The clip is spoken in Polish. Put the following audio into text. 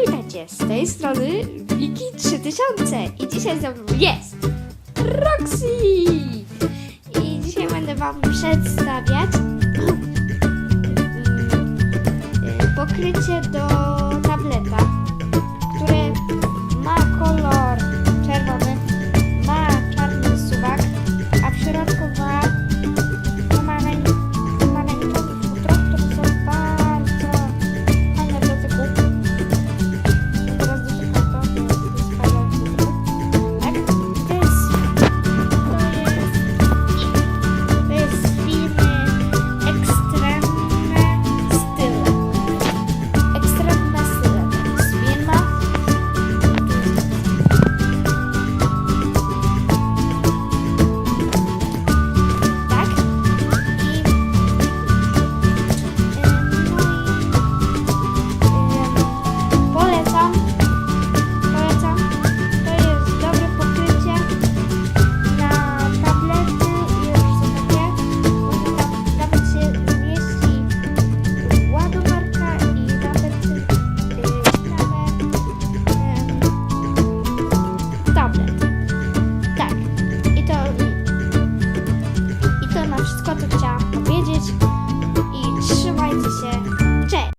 witajcie, z tej strony Wiki 3000 i dzisiaj ze mną jest Roxy! I dzisiaj będę wam przedstawiać mm, e, pokrycie do